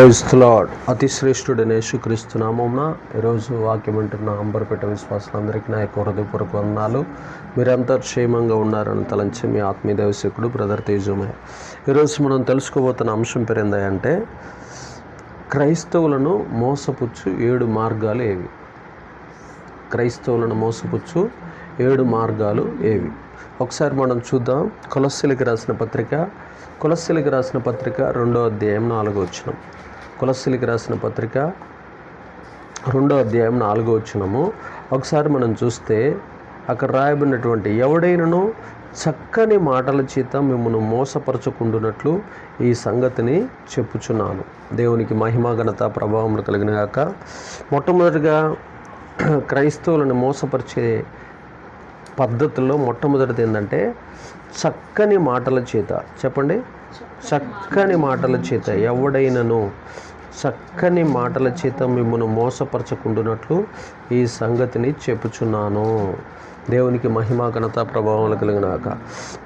క్రైస్తలాడ్ అతి శ్రేష్ఠుడైన యేసుక్రీస్తు నామమున ఈరోజు వాక్యం అంటున్న అంబరపేట విశ్వాసులందరికీ నా యొక్క హృదయపూర్వక వందనాలు. మీరంతా క్షేమంగా ఉన్నారని తలంచి మీ ఆత్మీయ దేవశకుడు బ్రదర్ తేజుమే ఈరోజు మనం తెలుసుకోబోతున్న అంశం పేరేందంటే క్రైస్తవులను మోసపుచ్చు ఏడు మార్గాలు ఏవి? క్రైస్తవులను మోసపుచ్చు ఏడు మార్గాలు ఏవి? ఒకసారి మనం చూద్దాం. కొలస్సిలికి రాసిన పత్రిక కొలస్సిలికి రాసిన పత్రిక రెండో అధ్యాయం నాలుగో వచ్చినాం కొలస్సిలికి రాసిన పత్రిక రెండో అధ్యాయం నాలుగో వచ్చినము ఒకసారి మనం చూస్తే అక్కడ రాయబడినటువంటి ఎవడైనను చక్కని మాటల చేత మిమ్మల్ని మోసపరచుకుంటున్నట్లు ఈ సంగతిని చెప్పుచున్నాను. దేవునికి మహిమ ఘనత ప్రభావం కలిగిన గాక. మొట్టమొదటిగా క్రైస్తవులను మోసపరిచే పద్ధతుల్లో మొట్టమొదటిది ఏంటంటే చక్కని మాటల చేత. చెప్పండి. చక్కని మాటల చేత ఎవడైనను చక్కని మాటల చేత మిమ్మల్ని మోసపరచకుండునట్లు ఈ సంగతిని చెప్పుచున్నాను. దేవునికి మహిమ ఘనత ప్రభావం కలిగినాక.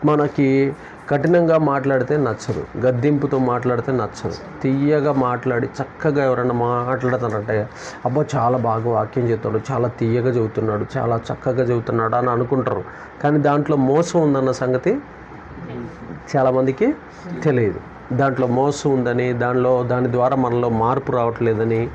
మనకి కఠినంగా మాట్లాడితే నచ్చదు. గద్దింపుతో మాట్లాడితే నచ్చదు. తీయగా మాట్లాడి చక్కగా ఎవరైనా మాట్లాడుతారంటే అబ్బా చాలా బాగా వాక్యం చెప్తాడు చాలా తీయగా చెబుతున్నాడు చాలా చక్కగా చెబుతున్నాడు అని అనుకుంటారు. కానీ దాంట్లో మోసం ఉందన్న సంగతి చాలామందికి తెలియదు. దాంట్లో మోసం ఉందని దానిలో దాని ద్వారా మనలో మార్పు రావట్లేదని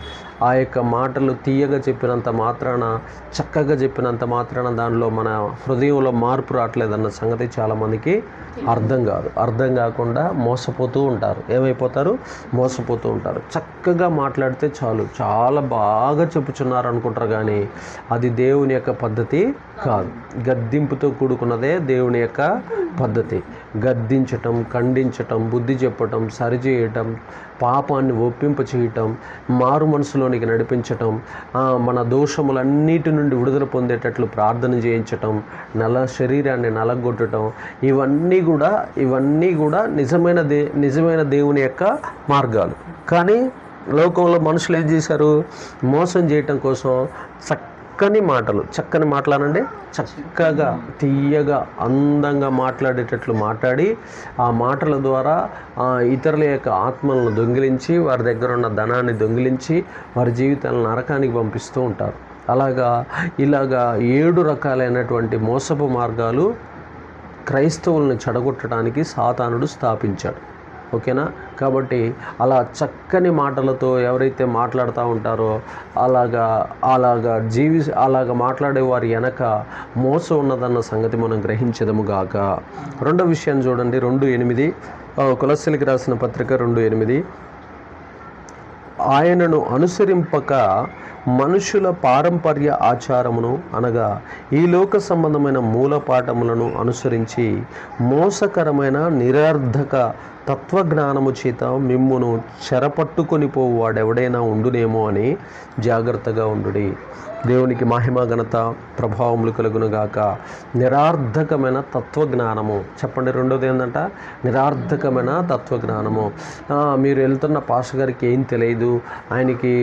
ఆ యొక్క మాటలు తీయగా చెప్పినంత మాత్రాన చక్కగా చెప్పినంత మాత్రాన దానిలో మన హృదయంలో మార్పు రావట్లేదన్న సంగతి చాలామందికి అర్థం కాదు. అర్థం కాకుండా మోసపోతూ ఉంటారు. ఏమైపోతారు? మోసపోతూ ఉంటారు. చక్కగా మాట్లాడితే చాలు. చాలా బాగా చెప్పుచున్నారు అనుకుంటారు కానీ అది దేవుని యొక్క పద్ధతి కాదు. గద్దింపుతో కూడుకున్నదే దేవుని యొక్క పద్ధతి. గద్దించటం ఖండించటం బుద్ధి చెప్పటం సరిచేయటం పాపాన్ని ఒప్పింప చేయటం మారు మనసులోనికి నడిపించటం మన దోషములన్నిటి నుండి విడుదల పొందేటట్లు ప్రార్థన చేయించటం నల శరీరాన్ని నలగొట్టడం ఇవన్నీ కూడా ఇవన్నీ కూడా నిజమైన దే నిజమైన దేవుని యొక్క మార్గాలు. కానీ లోకంలో మనుషులు ఏం చేశారు? మోసం చేయటం కోసం చక్కని మాటలు. చక్కని మాటలనండి చక్కగా తీయగా అందంగా మాట్లాడేటట్లు మాట్లాడి ఆ మాటల ద్వారా ఇతరుల యొక్క ఆత్మలను దొంగిలించి వారి దగ్గర ఉన్న ధనాన్ని దొంగిలించి వారి జీవితాలను నరకానికి పంపిస్తూ ఉంటారు. అలాగా ఇలాగా ఏడు రకాలైనటువంటి మోసపు మార్గాలు క్రైస్తవులను చెడగొట్టడానికి సాతానుడు స్థాపించాడు. ఓకేనా? కాబట్టి అలా చక్కని మాటలతో ఎవరైతే మాట్లాడుతూ ఉంటారో అలాగా అలాగా జీవి అలాగా మాట్లాడే వారి వెనక మోసం ఉన్నదన్న సంగతి మనం గ్రహించదము గాక. రెండో విషయం చూడండి రెండు ఎనిమిది. ఆ, కులస్సులకి రాసిన పత్రిక రెండు ఎనిమిది. ఆయనను అనుసరింపక మనుషుల పారంపర్య ఆచారమును అనగా ఈ లోక సంబంధమైన మూలపాఠములను అనుసరించి మోసకరమైన నిరర్ధక తత్వజ్ఞానము చేత మిమ్మును చెరపట్టుకొని పోవు వాడెవడైనా ఉండునేమో అని జాగ్రత్తగా ఉండుడి. దేవునికి మహిమ ఘనత ప్రభావములు కలుగునుగాక. నిరార్థకమైన తత్వజ్ఞానము. చెప్పండి రెండోది ఏంటంట నిరార్థకమైన తత్వజ్ఞానము. మీరు వెళ్తున్న పాస్ గారికి ఏం తెలియదు. ఆయనకి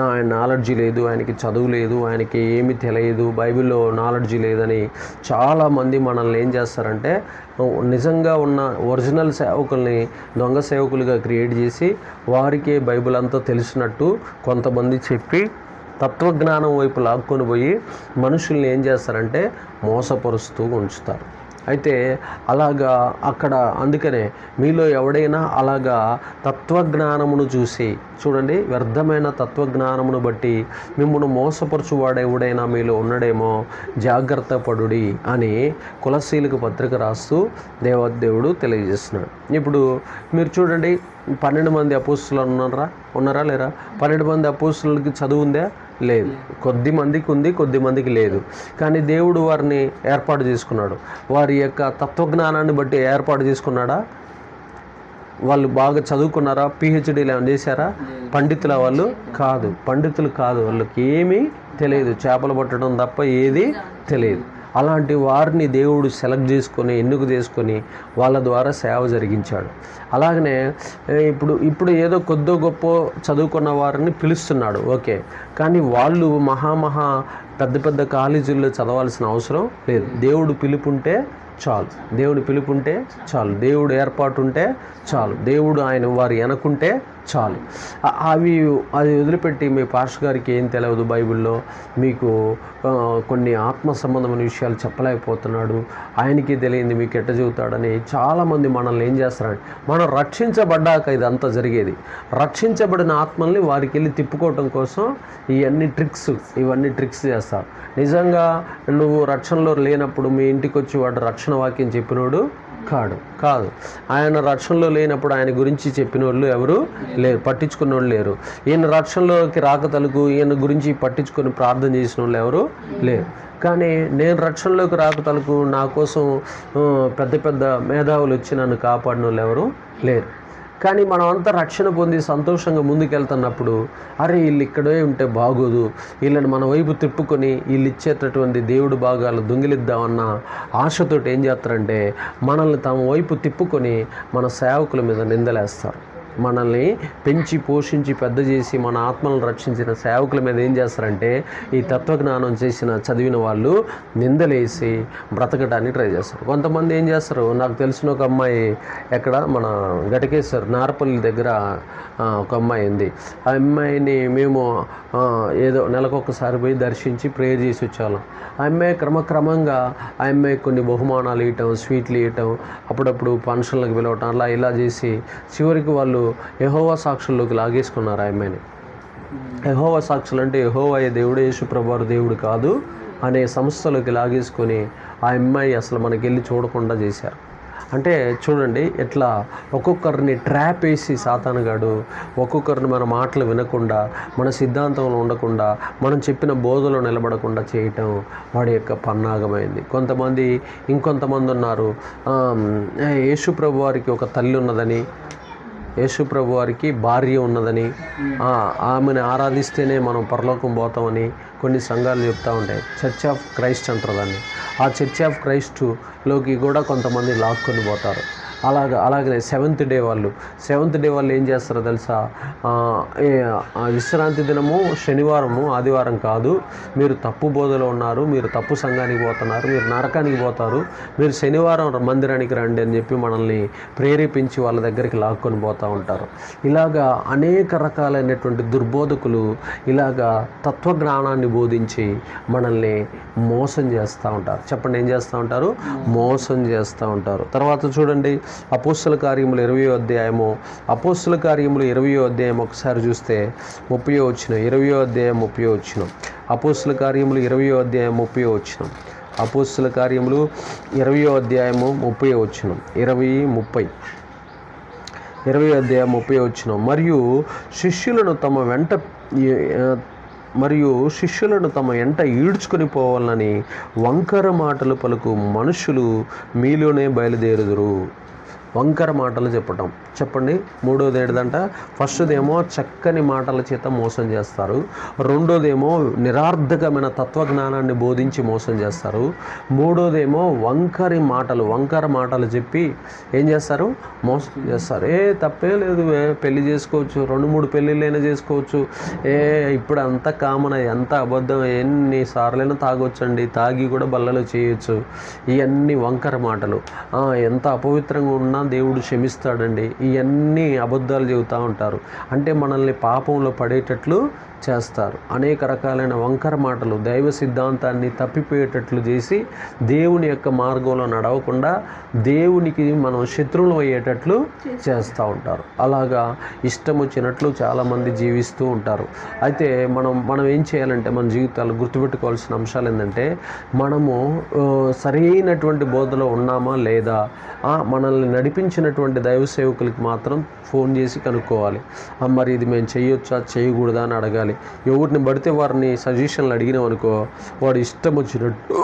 ఆయన నాలెడ్జ్ లేదు ఆయనకి చదువు లేదు ఆయనకి ఏమి తెలియదు. బైబిల్లో నాలెడ్జ్ లేదని చాలామంది మనల్ని ఏం చేస్తారంటే నిజంగా ఉన్న ఒరిజినల్ సేవకుల్ని దొంగ సేవకులుగా క్రియేట్ చేసి వారికే బైబిల్ అంతా తెలిసినట్టు కొంతమంది చెప్పి తత్వజ్ఞానం వైపు లాక్కొని పోయి మనుషుల్ని ఏం చేస్తారంటే మోసపరుస్తూ ఉంచుతారు. అయితే అలాగా అక్కడ అందుకనే మీలో ఎవడైనా అలాగా తత్వజ్ఞానమును చూసి చూడండి వ్యర్థమైన తత్వజ్ఞానమును బట్టి మిమ్మల్ని మోసపరచువాడు ఎవడైనా మీలో ఉన్నాడేమో జాగ్రత్త పడుడి అని కులశీలకు పత్రిక రాస్తూ దేవదేవుడు తెలియజేస్తున్నాడు. ఇప్పుడు మీరు చూడండి పన్నెండు మంది అపోస్తులు ఉన్నారా? ఉన్నారా లేరా? పన్నెండు మంది అపోస్తులకి చదువు ఉందా? లేదు. కొద్ది మందికి ఉంది కొద్ది మందికి లేదు. కానీ దేవుడు వారిని ఏర్పాటు చేసుకున్నాడు. వారి యొక్క తత్వజ్ఞానాన్ని బట్టి ఏర్పాటు చేసుకున్నాడా? వాళ్ళు బాగా చదువుకున్నారా? పిహెచ్డీలు ఏమైనా చేశారా? పండితుల వాళ్ళు కాదు. పండితులు కాదు. వాళ్ళకి ఏమీ తెలియదు. చేపలు పట్టడం తప్ప ఏది తెలియదు. అలాంటి వారిని దేవుడు సెలెక్ట్ చేసుకొని ఎన్నుకు చేసుకొని వాళ్ళ ద్వారా సేవ జరిగించాడు. అలాగనే ఇప్పుడు ఇప్పుడు ఏదో కొద్దో గొప్ప చదువుకున్న వారిని పిలుస్తున్నాడు. ఓకే. కానీ వాళ్ళు మహామహా పెద్ద పెద్ద కాలేజీల్లో చదవాల్సిన అవసరం లేదు. దేవుడు పిలుపుంటే చాలు. దేవుడు పిలుపుంటే చాలు. దేవుడు ఏర్పాటు ఉంటే చాలు. దేవుడు ఆయన వారు వెనకుంటే చాలు. అవి అది వదిలిపెట్టి మీ పాస్టర్ గారికి ఏం తెలియదు బైబిల్లో? మీకు కొన్ని ఆత్మ సంబంధమైన విషయాలు చెప్పలేకపోతున్నాడు. ఆయనకి తెలియంది మీకు ఎట్ట చెబుతాడని చాలామంది మనల్ని ఏం చేస్తారని మనం రక్షించబడ్డాక ఇదంతా జరిగేది. రక్షించబడిన ఆత్మల్ని వారికి వెళ్ళి తిప్పుకోవటం కోసం ఇవన్నీ ట్రిక్స్ ఇవన్నీ ట్రిక్స్ చేస్తారు. నిజంగా నువ్వు రక్షణలో లేనప్పుడు మీ ఇంటికి వచ్చి వాడు రక్షణ వాక్యం చెప్పినోడు కాడు కాదు. ఆయన రక్షణలో లేనప్పుడు ఆయన గురించి చెప్పిన వాళ్ళు ఎవరు లేరు పట్టించుకున్న వాళ్ళు లేరు. ఈయన రక్షణలోకి రాక తలుకు ఈయన గురించి పట్టించుకొని ప్రార్థన చేసిన వాళ్ళు ఎవరు లేరు. కానీ నేను రక్షణలోకి రాక తలుకు నా కోసం పెద్ద పెద్ద మేధావులు వచ్చి నన్ను కాపాడిన వాళ్ళు ఎవరు లేరు. కానీ మనం అంతా రక్షణ పొంది సంతోషంగా ముందుకెళ్తున్నప్పుడు అరే వీళ్ళు ఇక్కడే ఉంటే బాగోదు. వీళ్ళని మన వైపు తిప్పుకొని వీళ్ళు ఇచ్చేటటువంటి దేవుడు భాగాలు దొంగిలిద్దామన్న ఆశతోటి ఏం చేస్తారంటే మనల్ని తమ వైపు తిప్పుకొని మన సేవకుల మీద నిందలేస్తారు. మనల్ని పెంచి పోషించి పెద్ద చేసి మన ఆత్మలను రక్షించిన సేవకుల మీద ఏం చేస్తారంటే ఈ తత్వజ్ఞానం చేసిన చదివిన వాళ్ళు నిందలేసి బ్రతకడానికి ట్రై చేస్తారు. కొంతమంది ఏం చేస్తారు నాకు తెలిసిన ఒక అమ్మాయి ఎక్కడ మన గటకేశ్వర్ నారపల్లి దగ్గర ఒక అమ్మాయి ఉంది. ఆ అమ్మాయిని మేము ఏదో నెలకొకసారి పోయి దర్శించి ప్రేయర్ చేసి వచ్చేవాళ్ళం. ఆ అమ్మాయి క్రమక్రమంగా ఆ అమ్మాయి కొన్ని బహుమానాలు ఇవ్వటం స్వీట్లు ఇవ్వటం అప్పుడప్పుడు ఫంక్షన్లకు పిలవటం అలా ఇలా చేసి చివరికి వాళ్ళు యహోవా సాక్షుల్లోకి లాగేసుకున్నారు ఆ అమ్మాయిని యహోవా సాక్షులు అంటే యహోవా దేవుడు యేసు ప్రభువారు దేవుడు కాదు అనే సంస్థలోకి లాగేసుకొని ఆ అమ్మాయి అసలు మనకి వెళ్ళి చూడకుండా చేశారు. అంటే చూడండి ఎట్లా ఒక్కొక్కరిని ట్రాప్ వేసి సాతానుగాడు ఒక్కొక్కరిని మన మాటలు వినకుండా మన సిద్ధాంతంలో ఉండకుండా మనం చెప్పిన బోధలో నిలబడకుండా చేయటం వాడి యొక్క పన్నాగమైంది. కొంతమంది ఇంకొంతమంది ఉన్నారు. యేసు ప్రభు వారికి ఒక తల్లి ఉన్నదని యేసు ప్రభు వారికి భార్య ఉన్నదని ఆమెను ఆరాధిస్తేనే మనం పరలోకం పోతామని కొన్ని సంఘాలు చెప్తూ ఉంటాయి. చర్చ్ ఆఫ్ క్రైస్ట్ అంటారు దాన్ని. ఆ చర్చ్ ఆఫ్ క్రైస్టులోకి కూడా కొంతమంది లాక్కొని పోతారు. అలాగ అలాగనే సెవెంత్ డే వాళ్ళు. సెవెంత్ డే వాళ్ళు ఏం చేస్తారో తెలుసా? విశ్రాంతి దినము శనివారము ఆదివారం కాదు. మీరు తప్పు బోధలో ఉన్నారు మీరు తప్పు సంఘానికి పోతున్నారు మీరు నరకానికి పోతారు. మీరు శనివారం మందిరానికి రండి అని చెప్పి మనల్ని ప్రేరేపించి వాళ్ళ దగ్గరికి లాక్కొని పోతూ ఉంటారు. ఇలాగా అనేక రకాలైనటువంటి దుర్బోధకులు ఇలాగా తత్వజ్ఞానాన్ని బోధించి మనల్ని మోసం చేస్తూ ఉంటారు. చెప్పండి ఏం చేస్తూ ఉంటారు? మోసం చేస్తూ ఉంటారు. తర్వాత చూడండి అపోస్తుల కార్యములు ఇరవయో అధ్యాయము. అపోస్తుల కార్యములు ఇరవయో అధ్యాయం ఒకసారి చూస్తే ముప్పయో వచ్చిన ఇరవయో అధ్యాయం ముప్పయో వచ్చిన. అపోస్తుల కార్యములు ఇరవయో అధ్యాయం ముప్పయో వచ్చిన. అపోస్తుల కార్యములు ఇరవయో అధ్యాయము ముప్పై వచ్చిన. ఇరవై ముప్పై. ఇరవై అధ్యాయం ముప్పై వచ్చిన. మరియు శిష్యులను తమ వెంట మరియు శిష్యులను తమ ఎంట ఈడ్చుకొని పోవాలని వంకర మాటలు పలుకు మనుషులు మీలోనే బయలుదేరుదురు. వంకర మాటలు చెప్పటం. చెప్పండి మూడోది ఏంటంట ఫస్ట్దేమో చక్కని మాటల చేత మోసం చేస్తారు. రెండోదేమో నిరార్థకమైన తత్వజ్ఞానాన్ని బోధించి మోసం చేస్తారు. మూడోదేమో వంకరి మాటలు వంకర మాటలు చెప్పి ఏం చేస్తారు? మోసం చేస్తారు. ఏ తప్పే లేదు పెళ్ళి చేసుకోవచ్చు రెండు మూడు పెళ్ళిళ్ళైనా చేసుకోవచ్చు. ఏ ఇప్పుడు అంత కామన్ ఎంత అబద్ధం ఎన్ని సార్లైనా తాగొచ్చండి తాగి కూడా బల్లలో చేయొచ్చు. ఇవన్నీ వంకర మాటలు. ఎంత అపవిత్రంగా ఉన్నా దేవుడు క్షమిస్తాడండి. ఇవన్నీ అబద్ధాలు చెబుతూ ఉంటారు. అంటే మనల్ని పాపంలో పడేటట్లు చేస్తారు. అనేక రకాలైన వంకర మాటలు దైవ సిద్ధాంతాన్ని తప్పిపోయేటట్లు చేసి దేవుని యొక్క మార్గంలో నడవకుండా దేవునికి మనం శత్రువులు అయ్యేటట్లు చేస్తూ ఉంటారు. అలాగా ఇష్టం వచ్చినట్లు చాలామంది జీవిస్తూ ఉంటారు. అయితే మనం మనం ఏం చేయాలంటే మన జీవితాలు గుర్తుపెట్టుకోవాల్సిన అంశాలు ఏంటంటే మనము సరైనటువంటి బోధలో ఉన్నామా లేదా? మనల్ని నడిపించినటువంటి దైవ సేవకులకి మాత్రం ఫోన్ చేసి కనుక్కోవాలి. మరి ఇది మేము చేయొచ్చా? చేయకూడదా? అని అడగాలి. ఎవరిని పడితే వారిని సజెషన్లు అడిగినాం అనుకో వాడు ఇష్టం వచ్చినట్టు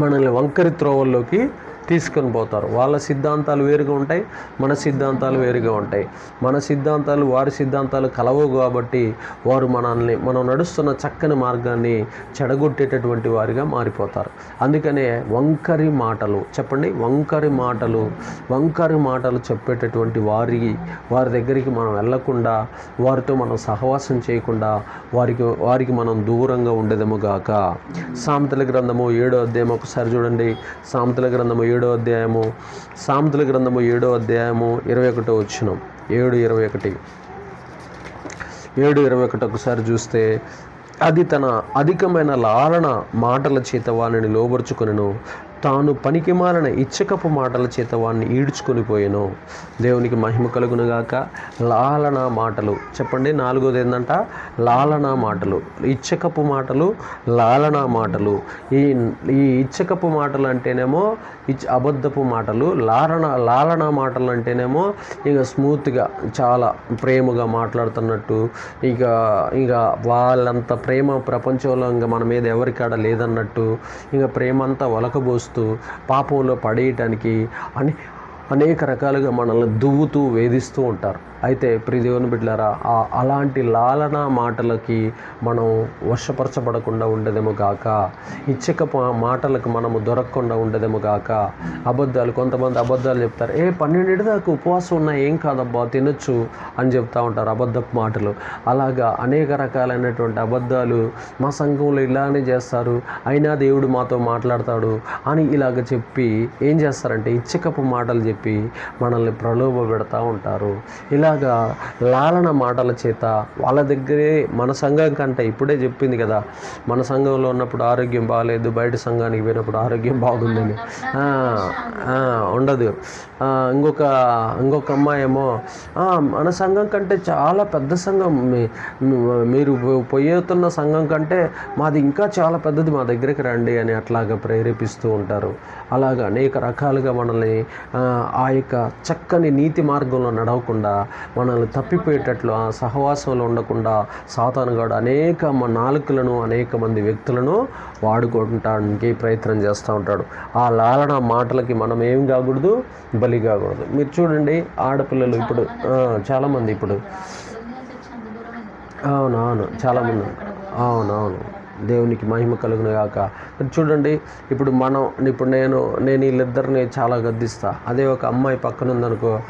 మనల్ని వంకరి త్రోవల్లోకి తీసుకొని పోతారు. వాళ్ళ సిద్ధాంతాలు వేరుగా ఉంటాయి మన సిద్ధాంతాలు వేరుగా ఉంటాయి. మన సిద్ధాంతాలు వారి సిద్ధాంతాలు కలవవు కాబట్టి వారు మనల్ని మనం నడుస్తున్న చక్కని మార్గాన్ని చెడగొట్టేటటువంటి వారిగా మారిపోతారు. అందుకనే వంకరి మాటలు చెప్పండి? వంకరి మాటలు వంకరి మాటలు చెప్పేటటువంటి వారి వారి దగ్గరికి మనం వెళ్ళకుండా వారితో మనం సహవాసం చేయకుండా వారికి వారికి మనం దూరంగా ఉండేదేమో గాక. సామెతల గ్రంథము ఏడో అధ్యాయం ఒకసారి చూడండి. సామెతల గ్రంథము ఏడో అధ్యాయము సాముతుల గ్రంథము ఏడో అధ్యాయము ఇరవై ఒకటో వచ్చినం ఏడు ఇరవై ఒకటి. ఏడు ఇరవై ఒకటి ఒకసారి చూస్తే అది తన అధికమైన లాలన మాటల చేత వానిని లోబరుచుకును తాను పనికిమాలిన ఇచ్చకపు మాటల చేత వాడిని ఈడ్చుకొని పోయాను. దేవునికి మహిమ కలుగునుగాక. లాలన మాటలు. చెప్పండి నాలుగోది ఏంటంట లాలన మాటలు. ఇచ్చకపు మాటలు లాలన మాటలు. ఈ ఈ ఇచ్చకపు మాటలు అంటేనేమో ఇచ్ అబద్ధపు మాటలు. లాలన లాలన మాటలు అంటేనేమో ఇక స్మూత్గా చాలా ప్రేమగా మాట్లాడుతున్నట్టు. ఇక ఇక వాళ్ళంత ప్రేమ ప్రపంచంలో ఇంకా మన మీద ఎవరికాడ లేదన్నట్టు. ఇంకా ప్రేమ అంతా ఒలకబోస్తూ పాపంలో పడేయటానికి అని అనేక రకాలుగా మనల్ని దువ్వుతూ వేధిస్తూ ఉంటారు. అయితే ప్రియ దేవుని బిడ్డలారా ఆ అలాంటి లాలన మాటలకి మనం వశపరచబడకుండా ఉండదేమో గాక ఇచ్చక మాటలకు మనము దొరకకుండా ఉండదేమో గాక అబద్ధాలు కొంతమంది అబద్ధాలు చెప్తారు. ఏ పన్నెండింటి దాకా ఉపవాసం ఉన్నా ఏం కాదబ్బా తినొచ్చు అని చెప్తూ ఉంటారు అబద్ధపు మాటలు. అలాగా అనేక రకాలైనటువంటి అబద్ధాలు మా సంఘంలో ఇలానే చేస్తారు అయినా దేవుడు మాతో మాట్లాడతాడు అని ఇలాగ చెప్పి ఏం చేస్తారంటే ఇచ్చకపు మాటలు చెప్పి చెప్పి మనల్ని ప్రలోభ పెడతా ఉంటారు. ఇలాగా లాలన మాటల చేత వాళ్ళ దగ్గరే మన సంఘం కంటే ఇప్పుడే చెప్పింది కదా మన సంఘంలో ఉన్నప్పుడు ఆరోగ్యం బాగాలేదు బయట సంఘానికి పోయినప్పుడు ఆరోగ్యం బాగుందని. ఉండదు. ఇంకొక ఇంకొక అమ్మాయి ఏమో మన సంఘం కంటే చాలా పెద్ద సంఘం. మీరు పోయేతున్న సంఘం కంటే మాది ఇంకా చాలా పెద్దది మా దగ్గరికి రండి అని అట్లాగా ప్రేరేపిస్తూ ఉంటారు. అలాగా అనేక రకాలుగా మనల్ని ఆ, యొక్క చక్కని నీతి మార్గంలో నడవకుండా మనల్ని తప్పిపోయేటట్లు ఆ సహవాసంలో ఉండకుండా సాతానుగాడు అనేక నాలుకలను అనేక మంది వ్యక్తులను వాడుకోవటానికి ప్రయత్నం చేస్తూ ఉంటాడు. ఆ లాలన మాటలకి మనం ఏం కాకూడదు బలి కాకూడదు. మీరు చూడండి ఆడపిల్లలు ఇప్పుడు చాలామంది ఇప్పుడు. అవునవును చాలామంది అవునవును. దేవునికి మహిమ కలుగును గాక. చూడండి ఇప్పుడు మనం ఇప్పుడు నేను నేను వీళ్ళిద్దరిని చాలా గద్దిస్తా. అదే ఒక అమ్మాయి పక్కన ఉందనుకో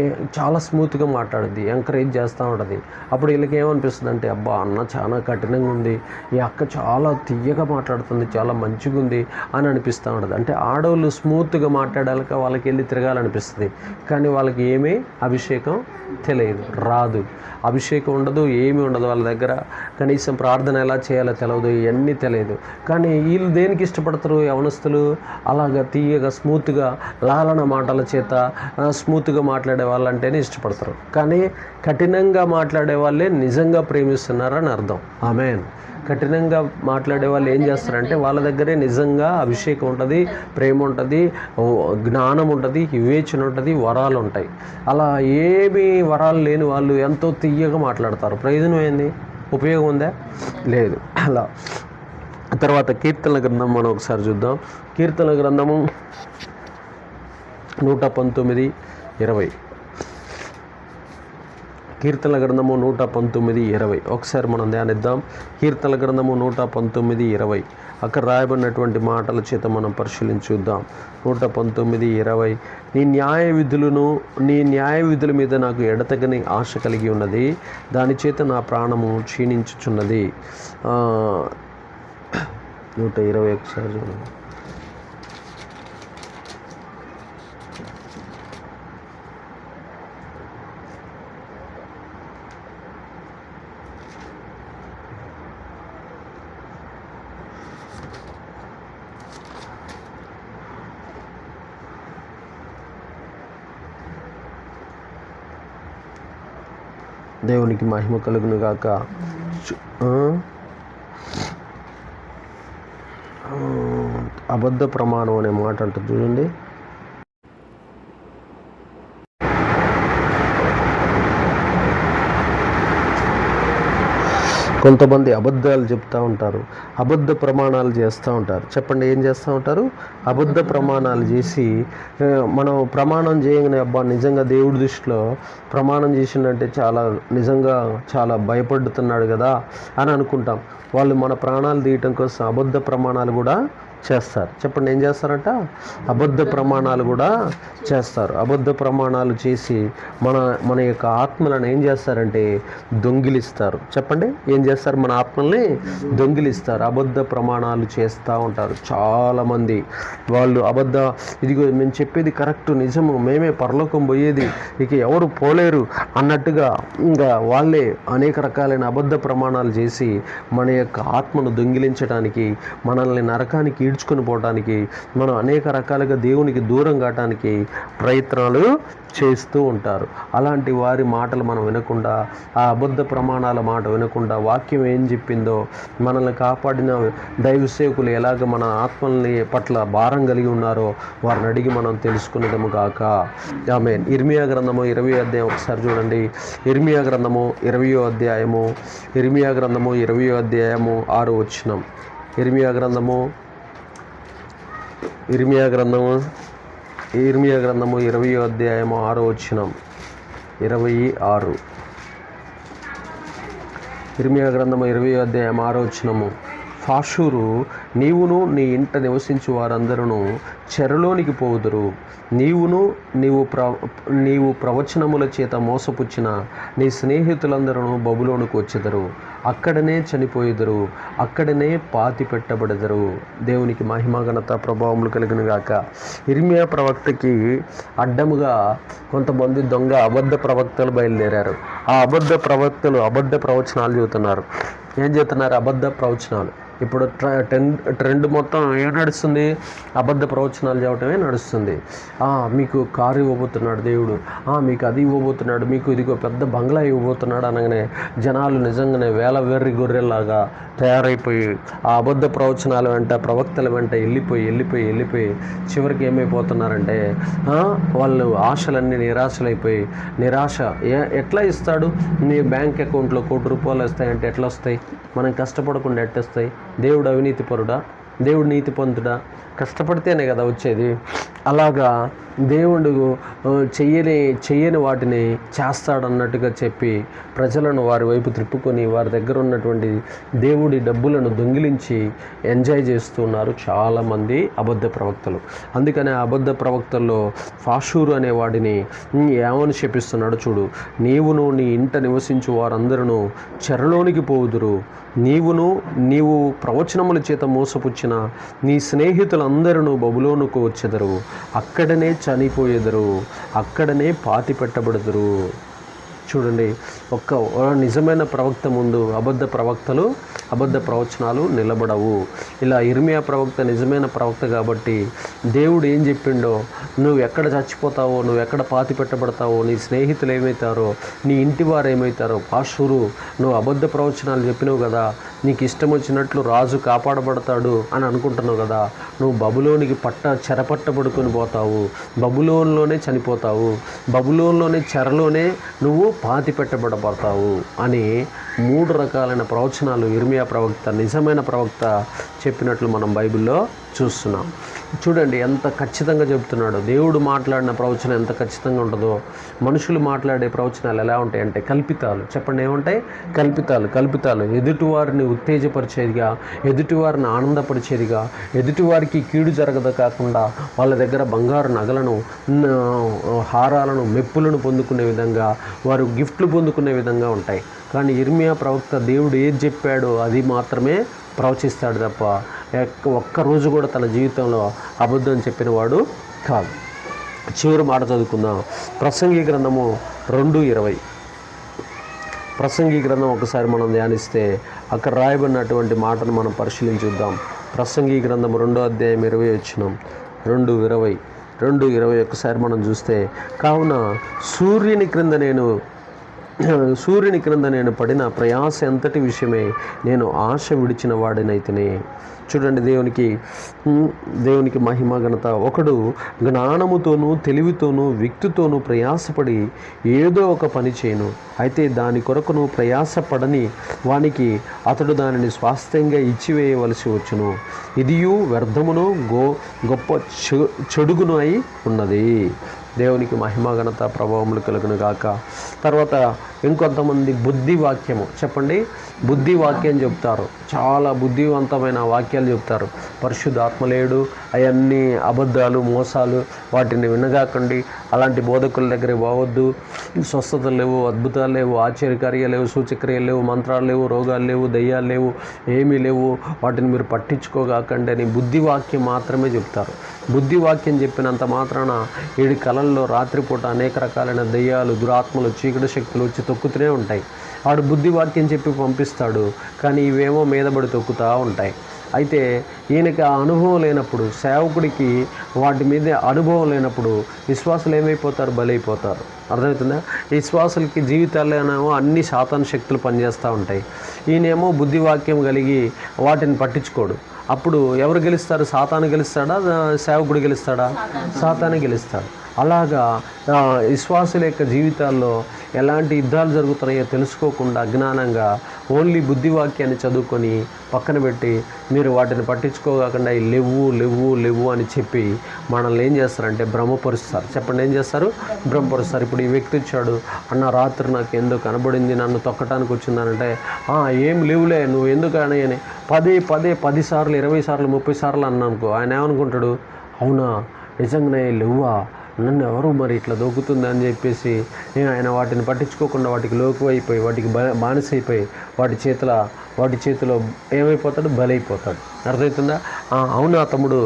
ఏ చాలా స్మూత్గా మాట్లాడుద్ది ఎంకరేజ్ చేస్తూ ఉంటుంది. అప్పుడు వీళ్ళకి ఏమనిపిస్తుంది అంటే అబ్బా అన్న చాలా కఠినంగా ఉంది ఈ అక్క చాలా తీయగా మాట్లాడుతుంది చాలా మంచిగా ఉంది అని అనిపిస్తూ ఉంటుంది. అంటే ఆడవాళ్ళు స్మూత్గా మాట్లాడాలక వాళ్ళకి వెళ్ళి తిరగాలనిపిస్తుంది. కానీ వాళ్ళకి ఏమీ అభిషేకం తెలియదు రాదు. అభిషేకం ఉండదు ఏమీ ఉండదు వాళ్ళ దగ్గర. కనీసం ప్రార్థన ఎలా చేయాలి తెలియదు ఇవన్నీ తెలియదు కానీ వీళ్ళు దేనికి ఇష్టపడతారు యవనస్తులు? అలాగా తీయగా స్మూత్గా లాలన మాటల చేత స్మూత్గా మాట్లాడే వాళ్ళంటేనే ఇష్టపడతారు. కానీ కఠినంగా మాట్లాడే వాళ్ళే నిజంగా ప్రేమిస్తున్నారని అర్థం. ఆమెన్. కఠినంగా మాట్లాడే వాళ్ళు ఏం చేస్తారంటే వాళ్ళ దగ్గరే నిజంగా అభిషేకం ఉంటుంది ప్రేమ ఉంటుంది జ్ఞానం ఉంటుంది వివేచన ఉంటుంది వరాలు ఉంటాయి. అలా ఏమీ వరాలు లేని వాళ్ళు ఎంతో తీయగా మాట్లాడతారు. ప్రయోజనం ఏంది? ఉపయోగం ఉందా? లేదు. అలా. తర్వాత కీర్తన గ్రంథం మనం ఒకసారి చూద్దాం. కీర్తన గ్రంథము నూట పంతొమ్మిది ఇరవై. కీర్తన గ్రంథము నూట పంతొమ్మిది ఇరవై. ఒకసారి మనం ధ్యానిద్దాం. కీర్తన గ్రంథము నూట పంతొమ్మిది ఇరవై. అక్కడ రాయబడినటువంటి మాటల చేత మనం పరిశీలించుద్దాం నూట పంతొమ్మిది ఇరవై. నీ న్యాయ విధులను నీ న్యాయ విధుల మీద నాకు ఎడతగని ఆశ కలిగి ఉన్నది. దాని చేత నా ప్రాణము క్షీణించుచున్నది. నూట ఇరవై ఒకసారి దేవునికి మహిమ కలుగును గాక. అబద్ధ ప్రమాణం అనే మాట అంటుంది. చూడండి. కొంతమంది అబద్ధాలు చెప్తూ ఉంటారు అబద్ధ ప్రమాణాలు చేస్తూ ఉంటారు. చెప్పండి ఏం చేస్తూ ఉంటారు? అబద్ధ ప్రమాణాలు చేసి మనం ప్రమాణం చేయగానే అబ్బా నిజంగా దేవుడి దృష్టిలో ప్రమాణం చేసిందంటే చాలా నిజంగా చాలా భయపడుతున్నాడు కదా అని అనుకుంటాం. వాళ్ళు మన ప్రాణాలు తీయటం కోసం అబద్ధ ప్రమాణాలు కూడా చేస్తారు. చెప్పండి ఏం చేస్తారంట? అబద్ధ ప్రమాణాలు కూడా చేస్తారు. అబద్ధ ప్రమాణాలు చేసి మన మన యొక్క ఆత్మలను ఏం చేస్తారంటే దొంగిలిస్తారు. చెప్పండి ఏం చేస్తారు? మన ఆత్మల్ని దొంగిలిస్తారు. అబద్ధ ప్రమాణాలు చేస్తూ ఉంటారు చాలామంది. వాళ్ళు అబద్ధ ఇదిగో మేము చెప్పేది కరెక్ట్ నిజము మేమే పరలోకం పోయేది ఇక ఎవరు పోలేరు అన్నట్టుగా ఇంకా వాళ్ళే అనేక రకాలైన అబద్ధ ప్రమాణాలు చేసి మన యొక్క ఆత్మను దొంగిలించడానికి మనల్ని నరకానికి ఈడ్చుకొని పోవడానికి మనం అనేక రకాలుగా దేవునికి దూరం కావటానికి ప్రయత్నాలు చేస్తూ ఉంటారు. అలాంటి వారి మాటలు మనం వినకుండా ఆ అబద్ధ ప్రమాణాల మాట వినకుండా వాక్యం ఏం చెప్పిందో మనల్ని కాపాడిన దైవ సేవకులు ఎలాగ మన ఆత్మల్ని పట్ల భారం కలిగి ఉన్నారో వారిని అడిగి మనం తెలుసుకునేదము కాక ఆమె ఇర్మియా గ్రంథము ఇరవై అధ్యాయం ఒకసారి చూడండి. ఇర్మియా గ్రంథము ఇరవయో అధ్యాయము ఇర్మియా గ్రంథము ఇరవయో అధ్యాయము ఆరు వచ్చినం ఇర్మియా గ్రంథము ఇర్మియా గ్రంథము ఇర్మియా గ్రంథము ఇరవై అధ్యాయము ఆరు వచ్చినం ఇరవై ఆరు. ఇర్మియా గ్రంథము ఇరవై అధ్యాయం ఆరు వచ్చినము ఫాషూరు నీవును నీ ఇంట నివసించు వారందరూ చెరలోనికి పోదురు. నీవును నీవు ప్ర నీవు ప్రవచనముల చేత మోసపుచ్చిన నీ స్నేహితులందరూ బబులోనికి వచ్చెదరు. అక్కడనే చనిపోయేదరు. అక్కడనే పాతి పెట్టబడెదరు. దేవునికి మహిమ ఘనత ప్రభావములు కలిగిన గాక ఇర్మియా ప్రవక్తకి అడ్డముగా కొంతమంది దొంగ అబద్ధ ప్రవక్తలు బయలుదేరారు. ఆ అబద్ధ ప్రవక్తలు అబద్ధ ప్రవచనాలు చెబుతున్నారు. ఏం చెబుతున్నారు? అబద్ధ ప్రవచనాలు. ఇప్పుడు ట్ర టెన్ ట్రెండ్ మొత్తం ఏం నడుస్తుంది? అబద్ధ ప్రవచనాలు చెప్పటమే నడుస్తుంది. మీకు కారు ఇవ్వబోతున్నాడు దేవుడు. మీకు అది ఇవ్వబోతున్నాడు. మీకు ఇదిగో పెద్ద బంగ్లా ఇవ్వబోతున్నాడు అనగానే జనాలు నిజంగానే వేల వెర్రి గొర్రెల్లాగా తయారైపోయి ఆ అబద్ధ ప్రవచనాల వెంట ప్రవక్తల వెంట వెళ్ళిపోయి వెళ్ళిపోయి వెళ్ళిపోయి చివరికి ఏమైపోతున్నారంటే వాళ్ళు ఆశలన్నీ నిరాశలైపోయి నిరాశ ఏ ఎట్లా ఇస్తాడు? నీ బ్యాంక్ అకౌంట్లో కోటి రూపాయలు వస్తాయంటే ఎట్లా వస్తాయి? మనం కష్టపడకుండా ఎట్టేస్తాయి దేవుడు అవినీతిపరుడా దేవుడు నీతిపంతుడా కష్టపడితేనే కదా వచ్చేది. అలాగా దేవుడు చెయ్యని చెయ్యని వాటిని చేస్తాడన్నట్టుగా చెప్పి ప్రజలను వారి వైపు త్రిప్పుకొని వారి దగ్గర ఉన్నటువంటి దేవుడి డబ్బులను దొంగిలించి ఎంజాయ్ చేస్తున్నారు చాలామంది అబద్ధ ప్రవక్తలు. అందుకనే అబద్ధ ప్రవక్తల్లో ఫాషూరు అనే వాడిని ఏమని చెప్పిస్తున్నాడు చూడు. నీవును నీ ఇంట నివసించు వారందరూ చెరలోనికి పోవుదురు. నీవును నీవు ప్రవచనముల చేత మోసపుచ్చిన నీ స్నేహితులందరూ బబులోనుకు వచ్చెదరు. అక్కడనే చనిపోయేదరు. అక్కడనే పాతి పెట్టబడదురు చూడండి ఒక్క నిజమైన ప్రవక్త ముందు అబద్ధ ప్రవక్తలు అబద్ధ ప్రవచనాలు నిలబడవు. ఇలా ఇర్మియా ప్రవక్త నిజమైన ప్రవక్త కాబట్టి దేవుడు ఏం చెప్పిండో నువ్వు ఎక్కడ చచ్చిపోతావో నువ్వు ఎక్కడ పాతి పెట్టబడతావో నీ స్నేహితులు ఏమవుతారో నీ ఇంటి వారు ఏమవుతారో పాశురు నువ్వు అబద్ధ ప్రవచనాలు చెప్పినావు కదా నీకు ఇష్టం వచ్చినట్లు రాజు కాపాడబడతాడు అని అనుకుంటున్నావు కదా నువ్వు బబులోనికి పట్ట చెరపట్టబడుకొని పోతావు బబులోన్లోనే చనిపోతావు బబులోన్లోనే చెరలోనే నువ్వు పాతి పెట్టబడబడతావు అని మూడు రకాలైన ప్రవచనాలు ఇర్మియా ప్రవక్త నిజమైన ప్రవక్త చెప్పినట్లు మనం బైబిల్లో చూస్తున్నాం. చూడండి ఎంత ఖచ్చితంగా చెబుతున్నాడో. దేవుడు మాట్లాడిన ప్రవచనం ఎంత ఖచ్చితంగా ఉంటుందో మనుషులు మాట్లాడే ప్రవచనాలు ఎలా ఉంటాయంటే కల్పితాలు. చెప్పండి ఏముంటాయి? కల్పితాలు కల్పితాలు. ఎదుటివారిని ఉత్తేజపరిచేదిగా ఎదుటివారిని ఆనందపరిచేదిగా ఎదుటివారికి కీడు జరగదు కాకుండా వాళ్ళ దగ్గర బంగారు నగలను హారాలను మెప్పులను పొందుకునే విధంగా వారు గిఫ్ట్లు పొందుకునే విధంగా ఉంటాయి. కానీ ఇర్మియా ప్రవక్త దేవుడు ఏది చెప్పాడో అది మాత్రమే ప్రవచిస్తాడు తప్ప ఎక్క- ఒక్క రోజు కూడా తన జీవితంలో అబద్ధం చెప్పిన వాడు కాదు. చివరి మాట చదువుకుందాం. ప్రసంగి గ్రంథము రెండు ఇరవై. ప్రసంగి గ్రంథం ఒకసారి మనం ధ్యానిస్తే అక్కడ రాయబడినటువంటి మాటను మనం పరిశీలించుద్దాం ప్రసంగి గ్రంథం రెండో అధ్యాయం ఇరవై వచ్చినాం రెండు ఇరవై. రెండు ఇరవై ఒకసారి మనం చూస్తే కావున సూర్యుని క్రింద నేను సూర్యుని క్రింద నేను పడిన ప్రయాస ఎంతటి విషయమే నేను ఆశ విడిచిన వాడినైతేనే. చూడండి దేవునికి దేవునికి మహిమ ఘనత. ఒకడు జ్ఞానముతోనూ తెలివితోనూ వ్యక్తితోనూ ప్రయాసపడి ఏదో ఒక పని చేయను. అయితే దాని కొరకును ప్రయాసపడని వానికి అతడు దానిని స్వాస్థ్యంగా ఇచ్చివేయవలసి వచ్చును. ఇదియు వ్యర్థమును గో గొప్ప చె- చెడుగును అయి ఉన్నది. దేవునికి మహిమ ఘనత ప్రభావములు కలుగును గాక. తర్వాత ఇంకొంతమంది బుద్ధి వాక్యము. చెప్పండి? బుద్ధి వాక్యం చెప్తారు. చాలా బుద్ధివంతమైన వాక్యాలు చెప్తారు. పరిశుద్ధాత్మ లేడు అవన్నీ అబద్ధాలు మోసాలు వాటిని వినగాకండి. అలాంటి బోధకుల దగ్గర పోవద్దు. స్వస్థతలు లేవు అద్భుతాలు లేవు ఆశ్చర్యకార్యాలు లేవు సూచక్రియలు లేవు మంత్రాలు లేవు రోగాలు లేవు దయ్యాలు లేవు ఏమీ లేవు. వాటిని మీరు పట్టించుకోగాకండి అని బుద్ధి వాక్యం మాత్రమే చెప్తారు. బుద్ధి వాక్యం చెప్పినంత మాత్రాన ఏడు కళల్లో రాత్రిపూట అనేక రకాలైన దయ్యాలు దురాత్మలు చీకటి శక్తులు వచ్చి తొక్కుతూనే ఉంటాయి. వాడు బుద్ధి వాక్యం చెప్పి పంపిస్తాడు కానీ ఇవేమో మీదబడి తొక్కుతూ ఉంటాయి. అయితే ఈయనకి ఆ అనుభవం లేనప్పుడు సేవకుడికి వాటి మీద అనుభవం లేనప్పుడు విశ్వాసులు ఏమైపోతారు? బలైపోతారు. అర్థమవుతుందా? విశ్వాసులకి జీవితాల్లోనేమో అన్ని శాతాన్ శక్తులు పనిచేస్తూ ఉంటాయి. ఈయనేమో బుద్ధివాక్యం కలిగి వాటిని పట్టించుకోడు. అప్పుడు ఎవరు గెలుస్తారు? సాతాను గెలుస్తాడా? సేవకుడు గెలుస్తాడా? సాతాను గెలుస్తాడు. అలాగా విశ్వాసుల యొక్క జీవితాల్లో ఎలాంటి యుద్ధాలు జరుగుతున్నాయో తెలుసుకోకుండా అజ్ఞానంగా ఓన్లీ బుద్ధివాక్యాన్ని చదువుకొని పక్కన పెట్టి మీరు వాటిని పట్టించుకోకుండా లెవ్వు లెవ్వు లెవ్వు లేవు అని చెప్పి మనల్ని ఏం చేస్తారంటే భ్రమపరుస్తారు. చెప్పండి ఏం చేస్తారు? భ్రమపరుస్తారు. ఇప్పుడు ఈ వ్యక్తి వచ్చాడు. అన్న రాత్రి నాకు ఎందుకు కనబడింది? నన్ను తొక్కటానికి వచ్చిందనంటే ఏం లేవులే నువ్వు ఎందుకు అని అని. పదే పదే పది సార్లు ఇరవై సార్లు ముప్పై సార్లు అన్నానుకో. ఆయన ఏమనుకుంటాడు? అవునా? నిజంగానే లెవ్వా నన్ను ఎవరు మరి ఇట్లా దొక్కుతుంది అని చెప్పేసి నేను ఆయన వాటిని పట్టించుకోకుండా వాటికి లోకు అయిపోయి వాటికి బ బానిస వాటి చేతుల వాటి చేతిలో ఏమైపోతాడు? బలైపోతాడు. అర్థమవుతుందా? అవునా తమ్ముడు?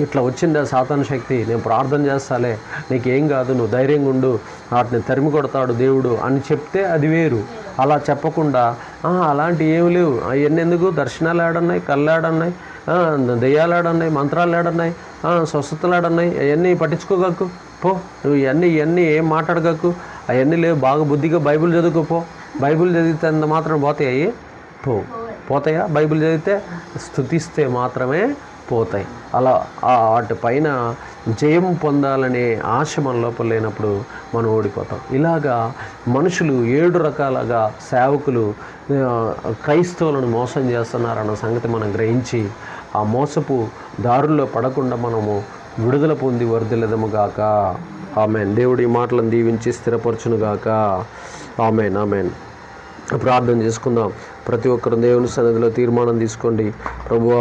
ఇట్లా వచ్చిందా సాతాన శక్తి? నేను ప్రార్థన చేస్తాలే. నీకేం కాదు నువ్వు ధైర్యంగా ఉండు. వాటిని తరిమి కొడతాడు దేవుడు అని చెప్తే అది వేరు. అలా చెప్పకుండా అలాంటివి అలాంటి ఏమి లేవు. అవన్నీ ఎందుకు? దర్శనాలు ఆడన్నాయి కళ్ళు ఆడన్నాయి. ఆ, దెయ్యాలు ఆడన్నాయి మంత్రాలు ఆడన్నాయి స్వస్థతలు ఆడన్నాయి అవన్నీ పట్టించుకోగలకు పో. నువ్వు ఇవన్నీ ఇవన్నీ ఏం మాట్లాడగక్కు అవన్నీ లేవు బాగా బుద్ధిగా బైబిల్ చదువుకోపో బైబిల్ చదివితే అంత మాత్రం పోతాయి పో. పోతాయా? బైబిల్ చదివితే స్థుతిస్తే మాత్రమే పోతాయి. అలా వాటి పైన జయం పొందాలనే ఆశ మన లోపల లేనప్పుడు మనం ఓడిపోతాం. ఇలాగా మనుషులు ఏడు రకాలుగా సేవకులు క్రైస్తవులను మోసం చేస్తున్నారన్న సంగతి మనం గ్రహించి ఆ మోసపు దారుల్లో పడకుండా మనము విడుదల పొంది వర్ధిల్లదము ఆమెన్. దేవుడు ఈ మాటలను దీవించి స్థిరపరచును గాక ఆమెన్. ఆమెన్. ప్రార్థన చేసుకుందాం. ప్రతి ఒక్కరు దేవుని సన్నిధిలో తీర్మానం తీసుకోండి. ప్రభు